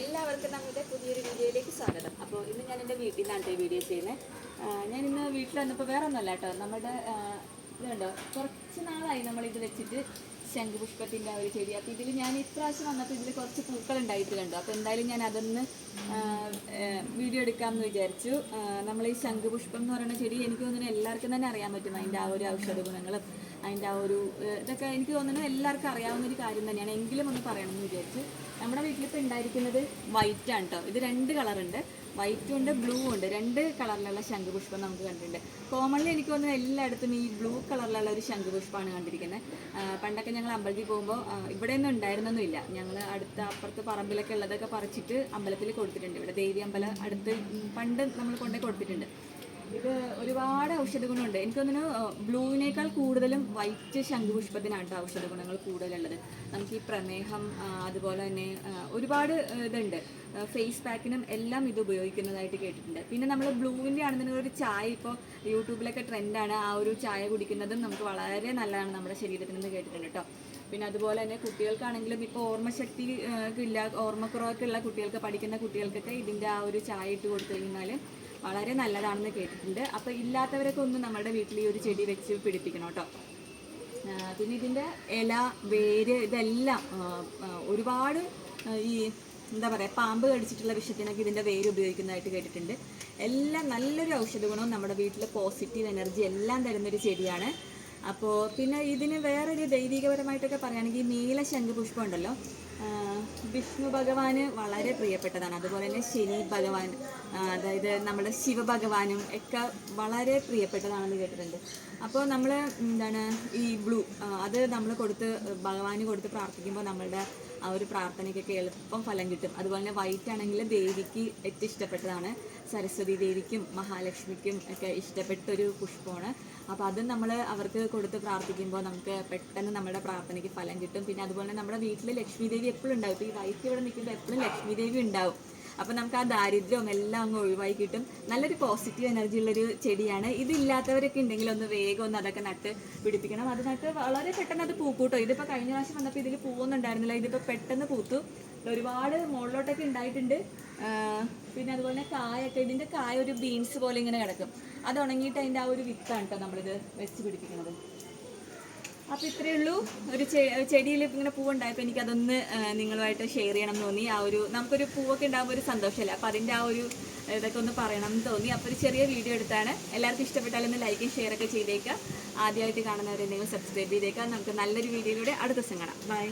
എല്ലാവർക്കും നമ്മുടെ പുതിയൊരു വീഡിയോയിലേക്ക് സ്വാഗതം. അപ്പോൾ ഇന്ന് ഞാൻ എന്റെ വീട്ടിൽ നിന്നാണ് വീഡിയോ ചെയ്യുന്നത് ഞാൻ ഇന്ന് വീട്ടിൽ വന്നപ്പോൾ വേറെ ഒന്നുമല്ല കേട്ടോ. നമ്മുടെ ഇതുണ്ടോ കുറച്ച് നാളായി നമ്മളിത് വെച്ചിട്ട് ശംഖുപുഷ്പത്തിന്റെ ഒരു ചെടി. അപ്പോൾ ഇതിൽ ഞാൻ ഇപ്രാവശ്യം വന്നപ്പോൾ ഇതിൽ കുറച്ച് പൂക്കൾ ഉണ്ടായിട്ടുണ്ട് അപ്പോൾ എന്തായാലും ഞാൻ അതൊന്ന് വീഡിയോ എടുക്കാമെന്ന് വിചാരിച്ചു. നമ്മൾ ഈ ശംഖുപുഷ്പം എന്ന് പറയുന്ന ചെടി എനിക്ക് തോന്നുന്നു എല്ലാവർക്കും തന്നെ അറിയാൻ പറ്റും അതിന്റെ ആ ഒരു ഔഷധ ഗുണങ്ങളും അതിന്റെ ആ ഒരു ഇതൊക്കെ എനിക്ക് തോന്നുന്നു എല്ലാവർക്കും അറിയാവുന്ന ഒരു കാര്യം തന്നെയാണ്. എങ്കിലും ഒന്ന് പറയണമെന്ന് വിചാരിച്ചു. നമ്മുടെ വീട്ടിലിപ്പോൾ ഉണ്ടായിരിക്കുന്നത് വൈറ്റ് ആണ് കേട്ടോ ഇത് രണ്ട് കളറുണ്ട് വൈറ്റും ഉണ്ട് ബ്ലൂ ഉണ്ട്. രണ്ട് കളറിലുള്ള ശംഖുപുഷ്പം നമുക്ക് കണ്ടിട്ടുണ്ട്. കോമൺലി എനിക്ക് തോന്നുന്നു എല്ലായിടത്തും ഈ ബ്ലൂ കളറിലുള്ള ഒരു ശംഖുപുഷ്പമാണ് കണ്ടിരിക്കുന്നത്. പണ്ടൊക്കെ ഞങ്ങൾ അമ്പലത്തിൽ പോകുമ്പോൾ ഇവിടെ ഇവിടെയൊന്നും ഉണ്ടായിരുന്നൊന്നുമില്ല. ഞങ്ങൾ അടുത്ത അപ്പുറത്ത് പറമ്പിലൊക്കെ ഉള്ളതൊക്കെ പറിച്ചിട്ട് അമ്പലത്തിൽ കൊടുത്തിട്ടുണ്ട്. ഇവിടെ ദേവി അമ്പലം അടുത്ത് പണ്ട് നമ്മൾ കൊണ്ടുപോയി കൊടുത്തിട്ടുണ്ട്. ഇത് ഒരുപാട് ഔഷധ ഗുണമുണ്ട് എനിക്ക് തോന്നുന്നു ബ്ലൂവിനേക്കാൾ കൂടുതലും വൈറ്റ് ശംഖുപുഷ്പത്തിനാണ് കേട്ടോ ഔഷധ ഗുണങ്ങൾ കൂടുതലുള്ളത്. നമുക്ക് ഈ പ്രമേഹം അതുപോലെ തന്നെ ഒരുപാട് ഇതുണ്ട്. ഫേസ് പാക്കിനും എല്ലാം ഇത് ഉപയോഗിക്കുന്നതായിട്ട് കേട്ടിട്ടുണ്ട്. പിന്നെ നമ്മൾ ബ്ലൂവിന്റെ ആണെന്നുണ്ടെങ്കിൽ ഒരു ചായ ഇപ്പോൾ യൂട്യൂബിലൊക്കെ ട്രെൻഡാണ്. ആ ഒരു ചായ കുടിക്കുന്നതും നമുക്ക് വളരെ നല്ലതാണ് നമ്മുടെ ശരീരത്തിനെന്ന് കേട്ടിട്ടുണ്ട് കേട്ടോ പിന്നെ അതുപോലെ തന്നെ കുട്ടികൾക്കാണെങ്കിലും ഇപ്പോൾ ഓർമ്മശക്തി ഇല്ല ഓർമ്മക്കുറവൊക്കെ ഉള്ള കുട്ടികൾക്ക് പഠിക്കുന്ന കുട്ടികൾക്കൊക്കെ ഇതിന്റെ ആ ഒരു ചായ ഇട്ട് കൊടുത്തു കഴിഞ്ഞാൽ വളരെ നല്ലതാണെന്ന് കേട്ടിട്ടുണ്ട്. അപ്പോൾ ഇല്ലാത്തവരൊക്കെ ഒന്ന് നമ്മുടെ വീട്ടിൽ ഈ ഒരു ചെടി വെച്ച് പിടിപ്പിക്കണം കേട്ടോ. പിന്നെ ഇതിന്റെ ഇല വേര് ഇതെല്ലാം ഒരുപാട് ഈ എന്താ പറയുക പാമ്പ് കടിച്ചിട്ടുള്ള വിഷത്തിനൊക്കെ ഇതിന്റെ വേര് ഉപയോഗിക്കുന്നതായിട്ട് കേട്ടിട്ടുണ്ട്. എല്ലാം നല്ലൊരു ഔഷധ ഗുണവും നമ്മുടെ വീട്ടിൽ പോസിറ്റീവ് എനർജി എല്ലാം തരുന്നൊരു ചെടിയാണ്. അപ്പോൾ പിന്നെ ഇതിന് വേറൊരു ദൈവികപരമായിട്ടൊക്കെ പറയുകയാണെങ്കിൽ നീല ശംഖുപുഷ്പം ഉണ്ടല്ലോ. വിഷ്ണു ഭഗവാന് വളരെ പ്രിയപ്പെട്ടതാണ്. അതുപോലെ തന്നെ ശനി ഭഗവാൻ അതായത് നമ്മുടെ ശിവഭഗവാനും ഒക്കെ വളരെ പ്രിയപ്പെട്ടതാണെന്ന് കേട്ടിട്ടുണ്ട്. അപ്പോൾ നമ്മൾ എന്താണ് ഈ ബ്ലൂ അത് നമ്മൾ കൊടുത്ത് ഭഗവാന് കൊടുത്ത് പ്രാർത്ഥിക്കുമ്പോൾ നമ്മളുടെ ആ ഒരു പ്രാർത്ഥനയ്ക്കൊക്കെ എളുപ്പം ഫലം കിട്ടും. അതുപോലെ തന്നെ വൈറ്റ് ആണെങ്കിൽ ദേവിക്ക് ഏറ്റവും ഇഷ്ടപ്പെട്ടതാണ്. സരസ്വതി ദേവിക്കും മഹാലക്ഷ്മിക്കും ഒക്കെ ഇഷ്ടപ്പെട്ടൊരു പുഷ്പമാണ്. അപ്പോൾ അത് നമ്മൾ അവർക്ക് കൊടുത്ത് പ്രാർത്ഥിക്കുമ്പോൾ നമുക്ക് പെട്ടെന്ന് നമ്മുടെ പ്രാർത്ഥനയ്ക്ക് ഫലം കിട്ടും. പിന്നെ അതുപോലെ നമ്മുടെ വീട്ടിൽ ലക്ഷ്മി ദേവി എപ്പോഴും ഉണ്ടാവും. ഇപ്പോൾ ഈ വൈറ്റ് ഇവിടെ നിൽക്കുമ്പോൾ എപ്പോഴും ലക്ഷ്മി ദേവി ഉണ്ടാവും. അപ്പോൾ നമുക്ക് ആ ദാരിദ്ര്യവും എല്ലാം അങ്ങ് ഒഴിവായി കിട്ടും. നല്ലൊരു പോസിറ്റീവ് എനർജി ഉള്ളൊരു ചെടിയാണ്. ഇതില്ലാത്തവരൊക്കെ ഉണ്ടെങ്കിൽ ഒന്ന് വേഗം ഒന്ന് അതൊക്കെ നട്ട് പിടിപ്പിക്കണം. അത് നട്ട് വളരെ പെട്ടെന്ന് അത് പൂക്കൂട്ടോ. ഇതിപ്പോ കഴിഞ്ഞ പ്രാവശ്യം വന്നപ്പോൾ ഇതിൽ പൂവൊന്നുണ്ടായിരുന്നില്ല. ഇതിപ്പോൾ പെട്ടെന്ന് പൂത്തു. ഒരുപാട് മുകളിലോട്ടൊക്കെ ഉണ്ടായിട്ടുണ്ട്. പിന്നെ അതുപോലെ കായൊക്കെ ഇതിന്റെ കായ ഒരു ബീൻസ് പോലെ ഇങ്ങനെ കിടക്കും. അത് ഉണങ്ങിയിട്ട് അതിന്റെ ആ ഒരു വിത്താണ് കേട്ടോ നമ്മളിത് വെച്ച് പിടിപ്പിക്കുന്നത്. അപ്പോൾ ഇത്രയേ ഉള്ളൂ. ഒരു ചെടിയിൽ ഇങ്ങനെ പൂവുണ്ടായപ്പോൾ എനിക്ക് അതൊന്ന് ആ, നിങ്ങളുമായിട്ട് ഷെയർ ചെയ്യണം എന്ന് തോന്നി. ആ ഒരു നമുക്കൊരു പൂവൊക്കെ ഉണ്ടാകുമ്പോൾ ഒരു സന്തോഷമല്ല അപ്പോൾ അതിന്റെ ആ ഒരു ഇതൊക്കെ ഒന്ന് പറയണം എന്ന് തോന്നി. അപ്പോൾ ഒരു ചെറിയ വീഡിയോ എടുത്താണ്. എല്ലാവർക്കും ഇഷ്ടപ്പെട്ടാലൊന്ന് ലൈക്കും ഷെയർ ഒക്കെ ചെയ്തേക്കാം. ആദ്യമായിട്ട് കാണുന്നവരെന്തെങ്കിലും സബ്സ്ക്രൈബ് ചെയ്തേക്കാം. നമുക്ക് നല്ലൊരു വീഡിയോയിലൂടെ അടുത്ത ദിവസം കാണാം. ബൈ